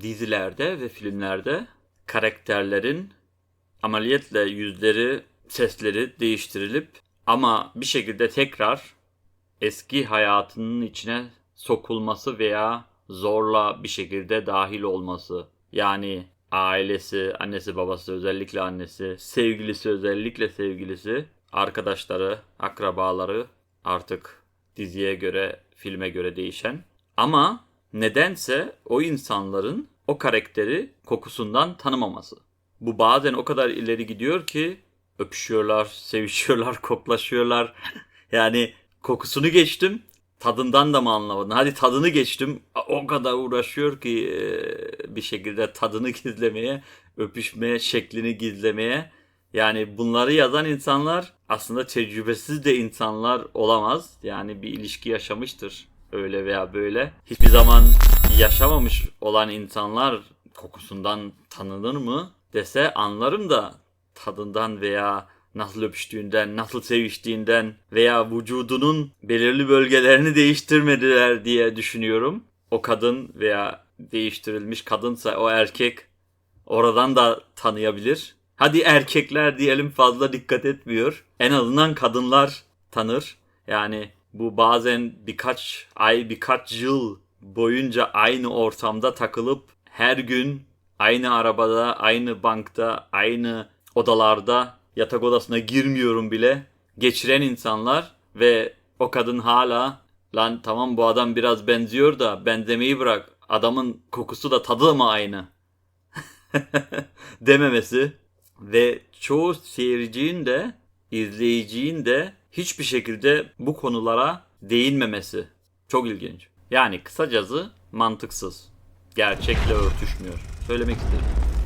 dizilerde ve filmlerde karakterlerin ameliyetle yüzleri, sesleri değiştirilip ama bir şekilde tekrar eski hayatının içine sokulması veya zorla bir şekilde dahil olması. Yani ailesi, annesi babası özellikle annesi, sevgilisi özellikle sevgilisi, arkadaşları, akrabaları artık diziye göre, filme göre değişen. Ama nedense o insanların o karakteri kokusundan tanımaması. Bu bazen o kadar ileri gidiyor ki öpüşüyorlar, sevişiyorlar, koklaşıyorlar. yani kokusunu geçtim, tadından da mı anlamadın? Hadi tadını geçtim. O kadar uğraşıyor ki e, bir şekilde tadını gizlemeye, öpüşmeye, şeklini gizlemeye. Yani bunları yazan insanlar aslında tecrübesiz de insanlar olamaz. Yani bir ilişki yaşamıştır öyle veya böyle. Hiçbir zaman yaşamamış olan insanlar kokusundan tanınır mı dese anlarım da tadından veya nasıl öpüştüğünden, nasıl seviştiğinden veya vücudunun belirli bölgelerini değiştirmediler diye düşünüyorum. O kadın veya değiştirilmiş kadınsa o erkek oradan da tanıyabilir. Hadi erkekler diyelim fazla dikkat etmiyor. En azından kadınlar tanır. Yani bu bazen birkaç ay, birkaç yıl boyunca aynı ortamda takılıp her gün aynı arabada, aynı bankta, aynı odalarda yatak odasına girmiyorum bile geçiren insanlar ve o kadın hala lan tamam bu adam biraz benziyor da benzemeyi bırak adamın kokusu da tadı da mı aynı? dememesi ve çoğu seyircinin de izleyicinin de hiçbir şekilde bu konulara değinmemesi çok ilginç. Yani kısacası mantıksız. Gerçekle örtüşmüyor. Söylemek istedim.